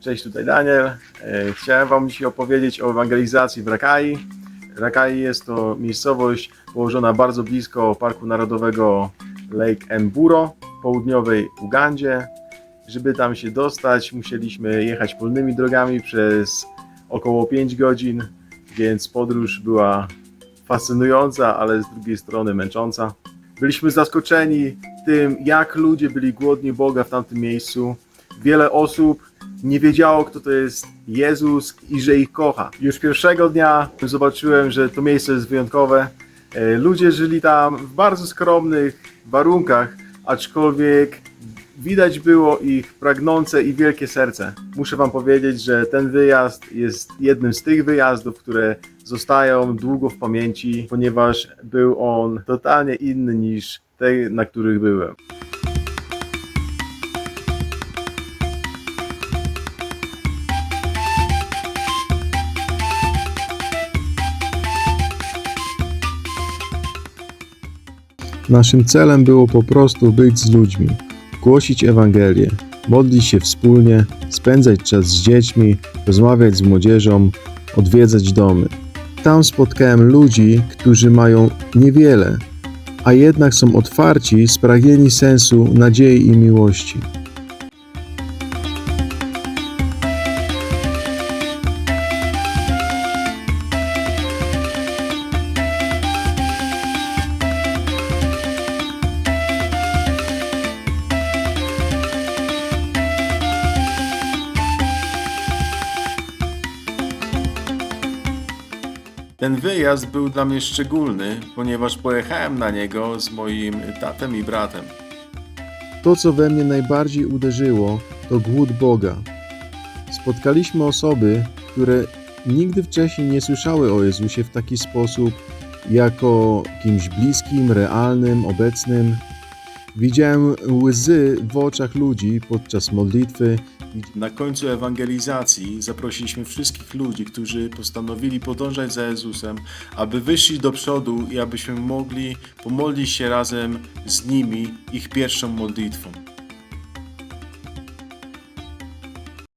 Cześć, tutaj Daniel. E, Chciałem Wam dzisiaj opowiedzieć o ewangelizacji w Rakai. Rakai jest to miejscowość położona bardzo blisko Parku Narodowego Lake Mburo w południowej Ugandzie. Żeby tam się dostać, musieliśmy jechać polnymi drogami przez około 5 godzin, więc podróż była fascynująca, ale z drugiej strony męcząca. Byliśmy zaskoczeni tym, jak ludzie byli głodni Boga w tamtym miejscu. Wiele osób nie wiedziało, kto to jest Jezus i że ich kocha. Już pierwszego dnia zobaczyłem, że to miejsce jest wyjątkowe. E, Ludzie żyli tam w bardzo skromnych warunkach, aczkolwiek widać było ich pragnące i wielkie serce. Muszę Wam powiedzieć, że ten wyjazd jest jednym z tych wyjazdów, które zostają długo w pamięci, ponieważ był on totalnie inny niż te, na których byłem. Naszym celem było po prostu być z ludźmi, głosić Ewangelię, modlić się wspólnie, spędzać czas z dziećmi, rozmawiać z młodzieżą, odwiedzać domy. Tam spotkałem ludzi, którzy mają niewiele, a jednak są otwarci, spragnieni sensu, nadziei i miłości. Ten wyjazd był dla mnie szczególny, ponieważ pojechałem na niego z moim tatem i bratem. To, co we mnie najbardziej uderzyło, to głód Boga. Spotkaliśmy osoby, które nigdy wcześniej nie słyszały o Jezusie w taki sposób, jako kimś bliskim, realnym, obecnym. Widziałem łzy w oczach ludzi podczas modlitwy. Na końcu ewangelizacji zaprosiliśmy wszystkich ludzi, którzy postanowili podążać za Jezusem, aby wyszli do przodu i abyśmy mogli pomodlić się razem z nimi ich pierwszą modlitwą.